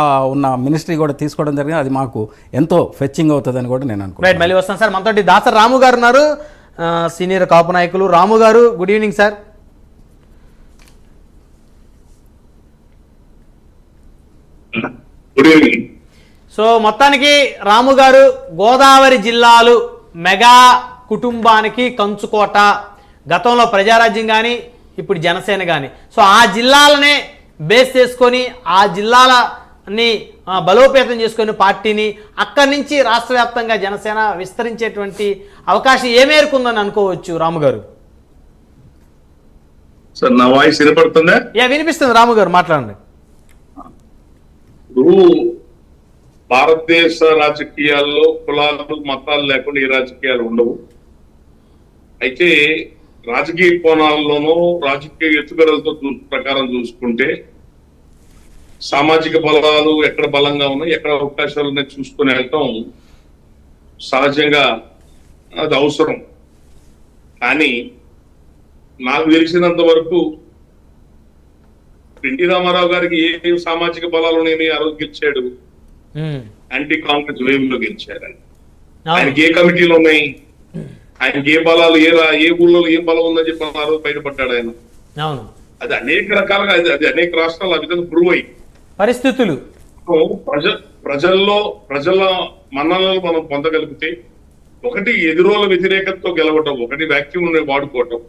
ఆ ఉన్న మినిస్ట్రీ కూడా తీసుకోవడం జరిగింది. అది మాకు ఎంతో ఫెచ్చింగ్ అవుతుందని కూడా నేను రైట్ అనుకుంటున్నాను మళ్ళీ వస్తాం సార్. మనతోటి దాసర్ రాము గారు ఉన్నారు. సీనియర్ కాపు నాయకులు. రాము గారు గుడ్ ఈవినింగ్ సార్ సో మొత్తానికి రాము గారు గోదావరి జిల్లాలు మెగా కుటుంబానికి కంచుకోట గతంలో ప్రజారాజ్యం కానీ ఇప్పుడు జనసేన కానీ సో ఆ జిల్లాలనే బేస్ చేసుకొని ఆ జిల్లాలని ఆ, బలోపేతం చేసుకొని పార్టీని అక్కడి నుంచి రాష్ట్ర వ్యాప్తంగా జనసేన విస్తరించేటువంటి అవకాశం ఏ మేరకు ఉందని అనుకోవచ్చు రాము గారు? సార్ నా వాయిస్ వినపడుతుందా? యా వినిపిస్తుంది రాము గారు మాట్లాడండి. ఇప్పుడు భారతదేశ రాజకీయాల్లో కులాలు మతాలు లేకుండా ఏ రాజకీయాలు ఉండవు. అయితే రాజకీయ కోణాల్లోనూ రాజకీయ ఎత్తుగడలతో ప్రకారం చూసుకుంటే సామాజిక బలాలు ఎక్కడ బలంగా ఉన్నాయి ఎక్కడ అవకాశాలు ఉన్నాయి చూసుకుని వెళ్ళటం సహజంగా అది అవసరం. కానీ నాకు తెలిసినంత వరకు ఎన్టీ రామారావు గారికి ఏ సామాజిక బలాలు ఉన్నాయని ఆ రోజు గెలిచాడు. యాంటీ కాంగ్రెస్ వేవ్లో గెలిచాడు. ఆయనకి ఏ కమిటీలు ఉన్నాయి? ఆయనకి ఏ బలాలు ఏ ఏ ఊళ్ళో ఏ బలం ఉందని చెప్పి ఆ రోజు బయటపడ్డాడు ఆయన. అది అనేక రకాలుగా అది అది అనేక రాష్ట్రాలు ఆ విధంగా ప్రూవ్ అయ్యి పరిస్థితులు ప్రజ ప్రజల్లో ప్రజల మన్ననలు మనం పొందగలిగితే ఒకటి ఎదురోల వ్యతిరేకతతో గెలవటం ఒకటి వ్యాక్యూమ్ వాడుకోవటం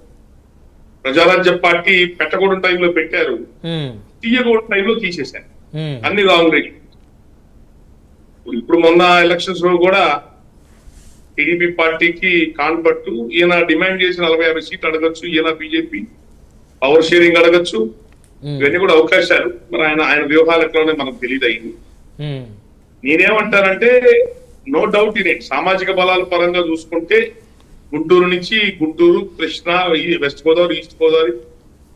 ప్రజారాజ్య పార్టీ పెట్టకూడని టైంలో పెట్టారు. తీయకూడని టైంలో తీసేశారు. అన్ని రాంగ్ రేట్ ఇప్పుడు మొన్న ఎలక్షన్స్లో కూడా టీడీపీ పార్టీకి కాన్పట్టు ఈయన డిమాండ్ చేసి నలభై యాభై సీట్లు అడగచ్చు ఈయన బీజేపీ పవర్ షేరింగ్ అడగచ్చు. ఇవన్నీ కూడా అవకాశాలు. మరి ఆయన ఆయన వ్యూహాలు ఎట్లా ఉన్నాయో మనకు తెలియదు అయింది. నేనేమంటానంటే నో డౌట్ ఇదే. సామాజిక బలాల పరంగా చూసుకుంటే గుంటూరు నుంచి గుంటూరు కృష్ణా వెస్ట్ గోదావరి ఈస్ట్ గోదావరి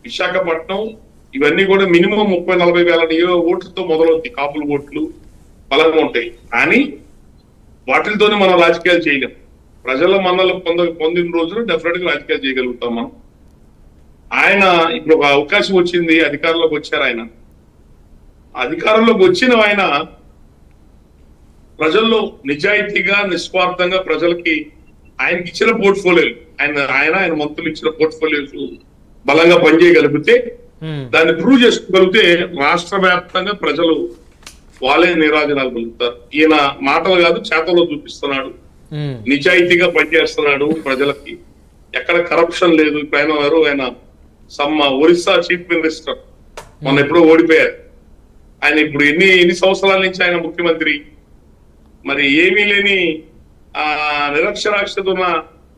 విశాఖపట్నం ఇవన్నీ కూడా మినిమం ముప్పై నలభై వేల ఓట్లతో మొదలవుతాయి. కాపుల ఓట్లు బలంగా ఉంటాయి. కానీ వాటితోనే మనం రాజకీయాలు చేయలేం. ప్రజల మన్నలు పొంద పొందిన రోజున డెఫినెట్గా రాజకీయాలు చేయగలుగుతాం మనం. ఆయన ఇప్పుడు ఒక అవకాశం వచ్చింది అధికారంలోకి వచ్చారు ఆయన. అధికారంలోకి వచ్చిన ఆయన ప్రజల్లో నిజాయితీగా నిస్వార్థంగా ప్రజలకి ఆయనకి ఇచ్చిన పోర్ట్ఫోలియోలు ఆయన ఆయన ఆయన మంత్రులు ఇచ్చిన పోర్ట్ఫోలియోస్ బలంగా పనిచేయగలిగితే. దాన్ని ప్రూవ్ చేసుకోగలిగితే రాష్ట్ర వ్యాప్తంగా ప్రజలు వాళ్ళే నిరాజనాలు పొందుతారు. ఈయన మాటలు కాదు చేతల్లో చూపిస్తున్నాడు. నిజాయితీగా పనిచేస్తున్నాడు ప్రజలకి. ఎక్కడ కరప్షన్ లేదు. ఇప్పుడు ఆయన ఎవరు? ఆయన సమ్మ ఒరిస్సా చీఫ్ మినిస్టర్. మొన్న ఎప్పుడో ఓడిపోయారు. ఆయన ఇప్పుడు ఎన్ని ఎన్ని సంవత్సరాల నుంచి ఆయన ముఖ్యమంత్రి? మరి ఏమీ లేని ఆ నిరక్షరాక్షత ఉన్న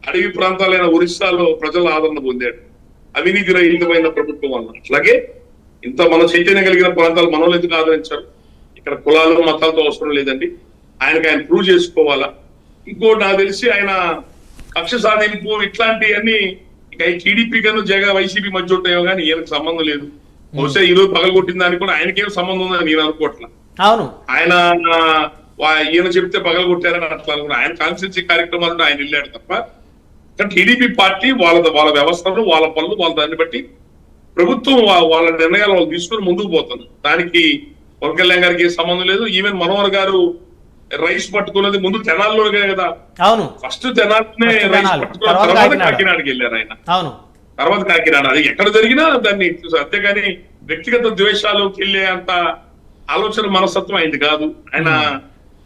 అడవి ప్రాంతాలైన ఒరిస్సాలో ప్రజల ఆదరణ పొందాడు. అవినీతి రహితమైన ప్రభుత్వం వల్ల అట్లాగే ఇంత మన చైతన్యం కలిగిన ప్రాంతాలు మనలో ఎందుకు ఆదరించారు? ఇక్కడ కులాలు మతాలతో అవసరం లేదండి. ఆయనకు ఆయన ప్రూవ్ చేసుకోవాలా? ఇంకోటి నాకు తెలిసి ఆయన కక్ష సాధింపు ఇట్లాంటివన్నీ టీడీపీ కన్నా జగ వైసీపీ మధ్య ఉంటాయో కానీ ఈయనకు సంబంధం లేదు. బహుశా ఈ రోజు పగలగొట్టిన దానికి కూడా ఆయనకేం సంబంధం ఉందని నేను అనుకోవట్లా. అవును. ఆయన ఈయన చెప్తే పగలగొట్టారని అట్లా అనుకున్నా. ఆయన కాన్స్టిట్యూన్సీ కార్యక్రమాలు ఆయన వెళ్ళాడు తప్ప కానీ టీడీపీ పార్టీ వాళ్ళ వాళ్ళ వ్యవస్థలు వాళ్ళ పనులు వాళ్ళ దాన్ని బట్టి ప్రభుత్వం వాళ్ళ నిర్ణయాలు వాళ్ళు తీసుకొని ముందుకు పోతుంది. దానికి పవన్ కళ్యాణ్ గారికి ఏ సంబంధం లేదు. ఈవెన్ మనోహర్ గారు రైస్ పట్టుకున్నది ముందు తెనాల్లోనే కదా. అవును. ఫస్ట్ తెనాలినే రైస్ పట్టుకున్న తర్వాత తర్వాత కాకినాడ. కాకినాడకి వెళ్ళారు ఆయన. అవును. తర్వాత కాకినాడ. అది ఎక్కడ జరిగినా దాన్ని. అంతేగాని వ్యక్తిగత ద్వేషాలు వెళ్ళే అంత ఆలోచన మనస్తత్వం అయింది కాదు. ఆయన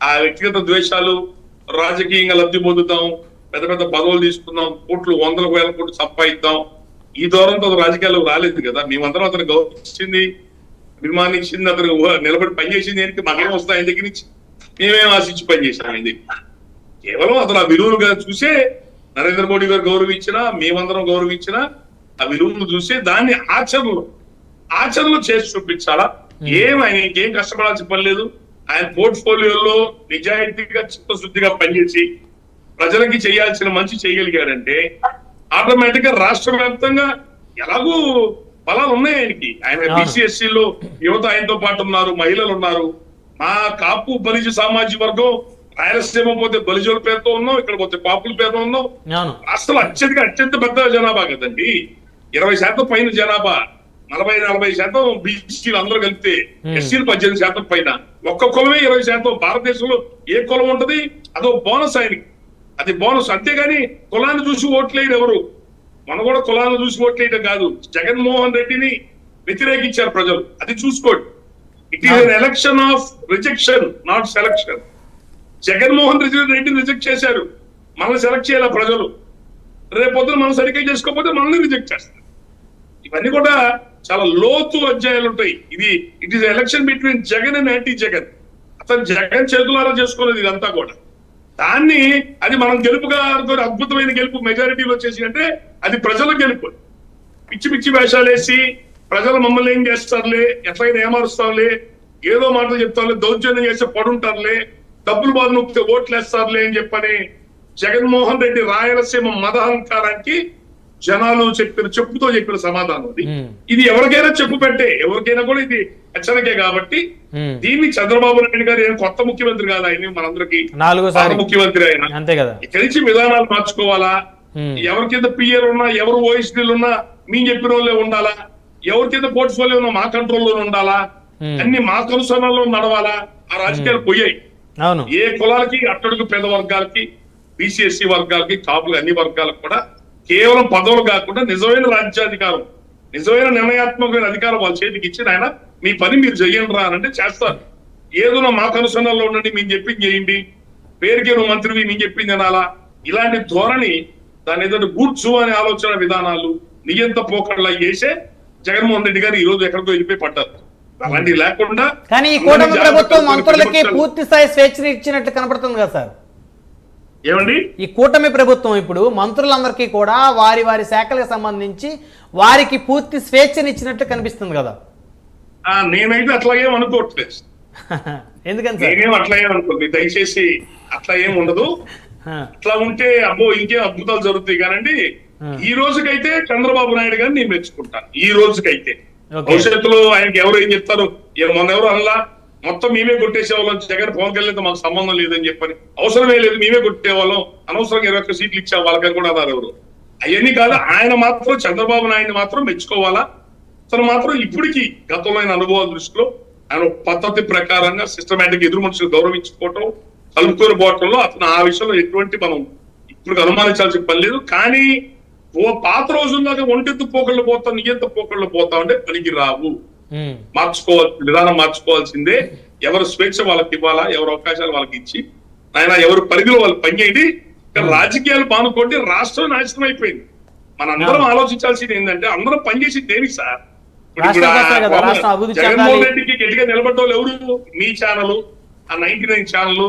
ఆ వ్యక్తిగత ద్వేషాలు రాజకీయంగా లబ్ధి పొందుతాం పెద్ద పెద్ద పదవులు తీసుకుందాం కోట్లు వందల వేల కోట్లు సంపాదిద్దాం. ఈ దూరంతో రాజకీయాలు రాలేదు కదా. మేమందరం అతను గౌరవించింది అభిమానించింది అతను నిలబడి పనిచేసింది ఏంటి మాకేం వస్తాయి దగ్గర నుంచి. మేమేం ఆశించి పనిచేసాం ఆయన దగ్గర కేవలం అతను ఆ విలువలుగా చూసే నరేంద్ర మోడీ గారు గౌరవించినా మేమందరం గౌరవించినా ఆ విలువలు చూసే దాన్ని ఆచరణలో ఆచరణలో చేసి చూపించాలా? ఏం ఆయన ఇంకేం కష్టపడాల్సిన పని లేదు. ఆయన పోర్ట్ఫోలియోలో నిజాయితీగా చిత్తశుద్ధిగా పనిచేసి ప్రజలకి చేయాల్సిన మంచి చేయగలిగాడంటే ఆటోమేటిక్గా రాష్ట్ర వ్యాప్తంగా ఎలాగూ బలాలు ఉన్నాయి ఆయనకి. ఆయన. బీసీఎస్సీలో యువత ఆయనతో పాటు ఉన్నారు మహిళలు ఉన్నారు. మా కాపు బలిజ సామాజిక వర్గం రాయలసీమ పోతే బలిజోల పేరుతో ఉన్నాం ఇక్కడ పోతే కాపుల పేరుతో ఉన్నాం రాష్ట్రంలో అత్యధిక అత్యంత పెద్ద జనాభా కదండి. ఇరవై శాతం పైన జనాభా నలభై నలభై శాతం బీసీలు అందరూ కలిపితే. ఎస్సీలు పద్దెనిమిది శాతం పైన. ఒక్క కులమే ఇరవై శాతం. భారతదేశంలో ఏ కులం ఉంటది? అదో బోనస్ ఆయనకి. అది బోనస్. అంతేగాని కులాన్ని చూసి ఓట్లేయరు ఎవరు? మన కూడా కులాన్ని చూసి ఓట్లేయడం కాదు. జగన్మోహన్ రెడ్డిని వ్యతిరేకించారు ప్రజలు. అది చూసుకోండి. It is election of rejection not selection Jaganmohan రెడ్డిని రిజెక్ట్ చేశారు. మనల్ని సెలెక్ట్ చేయాలి ప్రజలు? రేపొద్దున మనం సరిగ్గా చేసుకోకపోతే మనల్ని రిజెక్ట్ చేస్తారు. ఇవన్నీ కూడా చాలా లోతు అధ్యాయాలు ఉంటాయి. ఇది it is election between Jagan and anti Jagan అతను జగన్ చేతులారా చేసుకున్నది ఇదంతా కూడా. దాన్ని అది మనం గెలుపుగా అద్భుతమైన గెలుపు మెజారిటీలో వచ్చేసి అంటే అది ప్రజల గెలుపు. పిచ్చి పిచ్చి వేషాలు వేసి ప్రజలు మమ్మల్ని ఏం చేస్తారులే? ఎట్లయినా ఏమారుస్తారులే? ఏదో మాటలు చెప్తారులే? దౌర్జన్యం చేస్తే పడుంటారులే? డబ్బులు బాధ నొప్పితే ఓట్లు వేస్తారులే అని చెప్పని జగన్మోహన్ రెడ్డి రాయలసీమ మదహంకారానికి జనాలు చెప్పిన చెప్పుతో చెప్పిన సమాధానం అది. ఇది ఎవరికైనా చెప్పు పెట్టే. ఎవరికైనా కూడా ఇది హెచ్చరికే కాబట్టి. దీన్ని చంద్రబాబు నాయుడు గారు ఏం కొత్త ముఖ్యమంత్రి కాదు ఆయన మనందరికి ముఖ్యమంత్రి ఆయన. అంతే కదా. ఇక్కడి నుంచి విధానాలు మార్చుకోవాలా. ఎవరి కింద పిఆర్ ఉన్నా ఎవరు ఓఎస్డీలు ఉన్నా మేము చెప్పిన వాళ్ళే ఉండాలా? ఎవరి కింద పోర్ట్ఫోలియో ఉన్నా మా కంట్రోల్లో ఉండాలా. అన్ని మా కనుసరణలో నడవాలా? ఆ రాజకీయాలు పోయాయి. ఏ కులాలకి అట్టడుగు పేద వర్గాలకి బీసీఎస్సీ వర్గాలకి కాపులు అన్ని వర్గాలకు కూడా కేవలం పదవులు కాకుండా నిజమైన రాజ్యాధికారం నిజమైన నిర్ణయాత్మకమైన అధికారం వాళ్ళ చేతికి ఇచ్చి ఆయన మీ పని మీరు చెయ్యండి రా అని అంటే చేస్తారు. ఏదో మా కనుసరణలో ఉండండి మేము చెప్పింది చేయండి. పేరుకే నువ్వు మంత్రివి మేము చెప్పింది అనాలా ఇలాంటి ధోరణి దాని ఏదంటే గూడ్చు అనే ఆలోచన విధానాలు నియంత పోకళ్ళ చేసే జగన్మోహన్ రెడ్డి గారు ఈ రోజు ఎక్కడికో వెళ్ళిపోయి పడ్డారు. అలాంటివి లేకుండా కానీ ఈ కూటమి ప్రభుత్వం మంత్రులకి పూర్తి స్థాయి స్వేచ్ఛను ఇచ్చినట్టు కనపడుతుంది కదా సార్? ఏమండి? ఈ కూటమి ప్రభుత్వం ఇప్పుడు మంత్రులందరికీ కూడా వారి వారి శాఖలకు సంబంధించి వారికి పూర్తి స్వేచ్ఛను ఇచ్చినట్టు కనిపిస్తుంది కదా? నేనైతే అట్లాగే అనుకోవట్లేదు. ఎందుకని సార్? నేనేం అట్లాగే అనుకోండి దయచేసి అట్లా ఏం ఉండదు అట్లా ఉంటే అబ్బో ఇంకేం అద్భుతాలు జరుగుతాయి కానండి. ఆ. ఈ రోజుకైతే చంద్రబాబు నాయుడు గారిని నేను మెచ్చుకుంటాను. ఈ రోజుకైతే. భవిష్యత్తులో ఆయనకి ఎవరు ఏం చెప్తారు? మొన్న ఎవరు అనలా? మొత్తం మేమే కొట్టేసేవాళ్ళం. జగన్ పవన్ కళ్యాణ్ మాకు సంబంధం లేదని చెప్పని అవసరమే లేదు. మేమే కొట్టేవాళ్ళం. అనవసరంగా ఇరవై ఒక్క సీట్లు ఇచ్చా. వాళ్ళకని కూడా అన్నారు ఎవరు? అవన్నీ కాదు ఆయన మాత్రం చంద్రబాబు నాయుడు మాత్రం మెచ్చుకోవాలా? అతను మాత్రం ఇప్పటికీ గతంలో ఆయన అనుభవాల దృష్టిలో ఆయన పద్ధతి ప్రకారంగా సిస్టమేటిక్ ఎదురు మనుషులు గౌరవించుకోవటం కలుపుకొని పోవటంలో అతను ఆ విషయంలో ఎటువంటి మనం ఇప్పుడు అనుమానించాల్సిన పని లేదు. కానీ ఓ పాత రోజుల్లాగా ఒంటెత్తు పోకళ్ళు పోతాం నియంత పోకళ్ళు పోతాం అంటే పనికి రావు మార్చుకోవాల్సి విధానం మార్చుకోవాల్సిందే. ఎవరు స్వేచ్ఛ వాళ్ళకి ఇవ్వాలా ఎవరు అవకాశాలు వాళ్ళకి ఇచ్చి ఆయన ఎవరు పరిధిలో వాళ్ళు పనిచేయండి రాజకీయాలు పానుకోండి రాష్ట్రం నాశనం అయిపోయింది. మనందరం ఆలోచించాల్సింది ఏంటంటే అందరం పనిచేసి దేనికి సార్? జగన్మోహన్. రెడ్డికి గట్టిగా నిలబడ్డ ఎవరు? మీ ఛానల్ ఆ నైన్టీ నైన్ ఛానల్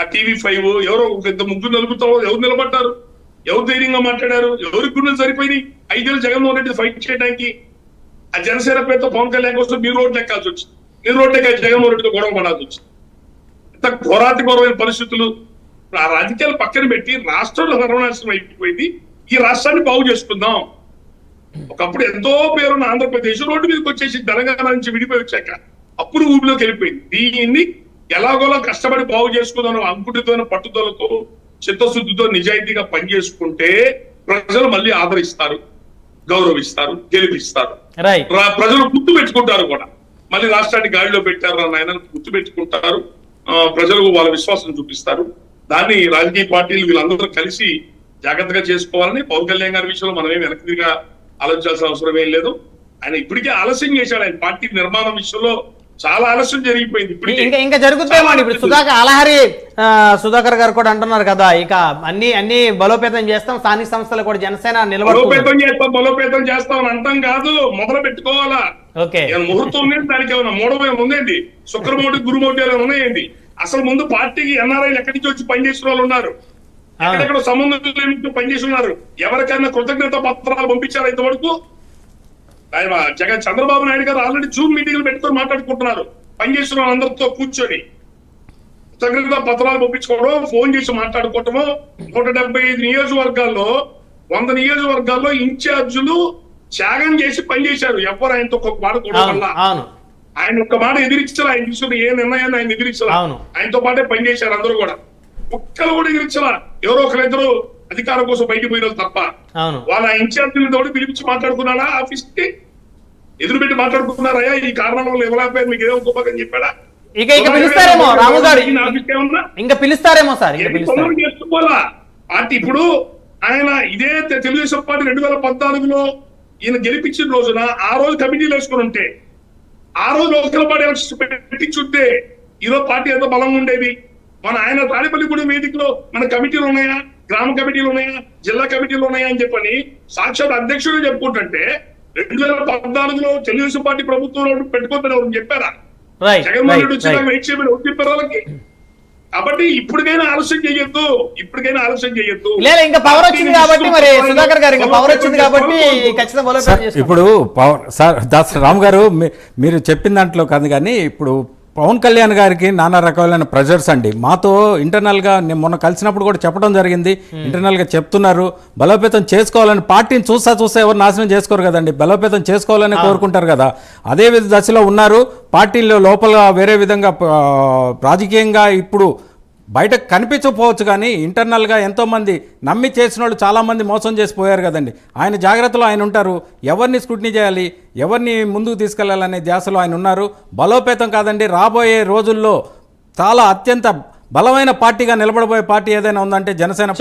ఆ టీవీ ఫైవ్ ఎవరో ఇద్దరు ముగ్గురు నలుగుతారు ఎవరు నిలబడ్డారు? ఎవరు ధైర్యంగా మాట్లాడారు? ఎవరి గుండెలు సరిపోయినాయి? ఐదేళ్ళు జగన్మోహన్ రెడ్డి ఫైట్ చేయడానికి ఆ జనసేన పేరుతో పవన్ కళ్యాణ్ కోసం మీరు రోడ్లు ఎక్కాల్సి వచ్చింది. మీరు రోడ్లు ఎక్కాల్సి జగన్మోహన్ రెడ్డితో గొడవ పడాల్సి వచ్చింది. ఇంత ఘోరాతి ఘోరమైన పరిస్థితులు. ఆ రాజకీయాలు పక్కన పెట్టి రాష్ట్రంలో సర్వనాశనం అయిపోయింది. ఈ రాష్ట్రాన్ని బాగు చేసుకుందాం. ఒకప్పుడు ఎంతో పేరున్న ఆంధ్రప్రదేశ్ రోడ్డు మీదకి వచ్చేసి తెలంగాణ నుంచి విడిపోయి వచ్చాక అప్పుడు ఊపిలోకి వెళ్ళిపోయింది. దీన్ని ఎలాగోలా కష్టపడి బాగు చేసుకుందాం అంకుటితో పట్టుదలతో. చిత్తశుద్ధితో నిజాయితీగా పనిచేసుకుంటే ప్రజలు మళ్ళీ ఆదరిస్తారు గౌరవిస్తారు గెలిపిస్తారు. ప్రజలు గుర్తు పెట్టుకుంటారు కూడా. మళ్ళీ రాష్ట్రాన్ని గాడిలో పెట్టారు అన్న ఆయన గుర్తు పెట్టుకుంటారు. ఆ, ప్రజలు వాళ్ళ విశ్వాసం చూపిస్తారు. దాన్ని రాజకీయ పార్టీలు వీళ్ళందరూ కలిసి జాగ్రత్తగా చేసుకోవాలని పవన్ కళ్యాణ్ గారి విషయంలో మనం ఏం వెనక్కిగా ఆలోచించాల్సిన అవసరం ఏం లేదు. ఆయన ఇప్పటికే ఆలస్యం చేశాడు. ఆయన పార్టీ నిర్మాణం విషయంలో చాలా ఆలస్యం జరిగిపోయింది ఇప్పటికే. ఇంకా ఇంకా జరుగుతాయేమో ఇప్పుడు సుధాకర్ అలహరి సుధాకర్ గారు కూడా అంటున్నారు కదా ఇక అన్ని అన్ని బలోపేతం చేస్తాం స్థానిక సంస్థలు కూడా జనసేన నిలబడుతుంది. బలోపేతం చేస్తాం బలోపేతం చేస్తాం అంటాం కాదు మొదలు పెట్టుకోవాలా? ఓకే. ముహూర్తం దానికి ఏమైనా మూడవ ఉందండి? శుక్రమోటి గురుమోటి ఏమైనా ఉన్నాయండి? అసలు ముందు పార్టీకి ఎన్ఆర్ఐలు ఎక్కడి నుంచి వచ్చి పనిచేసిన వాళ్ళు ఉన్నారు? ఎక్కడెక్కడ సంబంధం లేని పనిచేసి ఉన్నారు? ఎవరికైనా కృతజ్ఞత పత్రాలు పంపించారు ఇంతవరకు? ఆయన జగన్ చంద్రబాబు నాయుడు గారు ఆల్రెడీ జూమ్ మీటింగ్లు పెట్టుకొని మాట్లాడుకుంటున్నారు. పనిచేసిన వాళ్ళందరితో కూర్చొని. కృతజ్ఞత పత్రాలు పంపించుకోవడం ఫోన్ చేసి మాట్లాడుకోవటము నూట డెబ్బై ఐదు నియోజకవర్గాల్లో వంద నియోజకవర్గాల్లో ఇన్ఛార్జులు త్యాగం చేసి పనిచేశారు ఎవరు ఆయనతో ఒక మాట కూడా వల్ల. ఆయన ఒక్క మాట ఎదిరించారు ఆయన తీసుకున్న ఏ నిర్ణయాన్ని ఆయన ఎదిరించారు. ఆయనతో పాటే పనిచేశారు అందరూ కూడా. ఒక్కరు కూడా ఎదిరించాల. ఎవరో ఒకరిద్దరు అధికారం కోసం బయటికి పోయిన వాళ్ళు తప్ప. వాళ్ళ ఇన్ఛార్జీలతో పిలిపించి మాట్లాడుకున్నాడా ఆఫీస్కి ఎదురుపెట్టి మాట్లాడుకున్నారయ్యా ఈ కారణం వల్ల ఇవ్వలేకపోయారు మీకు ఏదో గొప్పగా చెప్పాడా? ఇక ఇక పిలుస్తారేమో రాము గారు. ఇంకా పిలుస్తారేమో సార్ చేసుకోవాలా? ఇప్పుడు ఆయన ఇదే తెలుగుదేశం పార్టీ రెండు వేల పద్నాలుగులో ఈయన గెలిపించిన రోజున ఆ రోజు కమిటీలు వేసుకుని ఉంటే ఆ రోజు లోకల్ పార్టీ ఎలక్షన్స్ పెట్టించుంటే ఈరోజు పార్టీ ఎంతో బలంగా ఉండేది. మన ఆయన తాడేపల్లిగూడెం వేదికలో మన కమిటీలు ఉన్నాయా? గ్రామ కమిటీలు ఉన్నాయా? జిల్లా కమిటీలు ఉన్నాయా అని చెప్పని సాక్షాత్ అధ్యక్షుడు చెప్పుకుంటుంటే రెండు వేల పద్నాలుగులో తెలుగుదేశం పార్టీ ప్రభుత్వంలో పెట్టుకోద్దని ఎవరు చెప్పారా? రైట్ జగన్మోహన్ రెడ్డి రైట్ వచ్చి రైట్ వెయిట్ చేయమని ఎవరు చెప్పారు వాళ్ళకి కాబట్టి ఇప్పటికైనా ఆలస్యం చేయొద్దు. ఇప్పటికైనా ఆలస్యం చేయొద్దు. లేదు ఇంకా పవర్ వచ్చింది కాబట్టి మరి సుధాకర్ గారు ఇంకా పవర్ వచ్చింది కాబట్టి ఖచ్చితంగా ఇప్పుడు పవన్ సార్ దాస్ రామ్ గారు మీరు చెప్పిన దాంట్లో కాదు కానీ ఇప్పుడు పవన్ కళ్యాణ్ గారికి నానా రకాలైన ప్రెజర్స్ అండి. మాతో ఇంటర్నల్గా నేను మొన్న కలిసినప్పుడు కూడా చెప్పడం జరిగింది. ఇంటర్నల్గా చెప్తున్నారు. బలోపేతం చేసుకోవాలని పార్టీని చూస్తా చూస్తా ఎవరు నాశనం చేసుకోరు కదండి. బలోపేతం చేసుకోవాలని కోరుకుంటారు కదా. అదే విధ దశలో ఉన్నారు. పార్టీలో లోపల వేరే విధంగా రాజకీయంగా ఇప్పుడు బయటకు కనిపించకపోవచ్చు కానీ ఇంటర్నల్గా ఎంతోమంది నమ్మి చేసిన వాళ్ళు చాలామంది మోసం చేసి పోయారు కదండి. ఆయన జాగ్రత్తలో ఆయన ఉంటారు. ఎవరిని స్క్రూటినీ చేయాలి? ఎవరిని ముందుకు తీసుకెళ్ళాలనే ధ్యాసలో ఆయన ఉన్నారు. బలోపేతం కాదండి. రాబోయే రోజుల్లో చాలా అత్యంత బలమైన పార్టీగా నిలబడబోయే పార్టీ ఏదైనా ఉందంటే జనసేన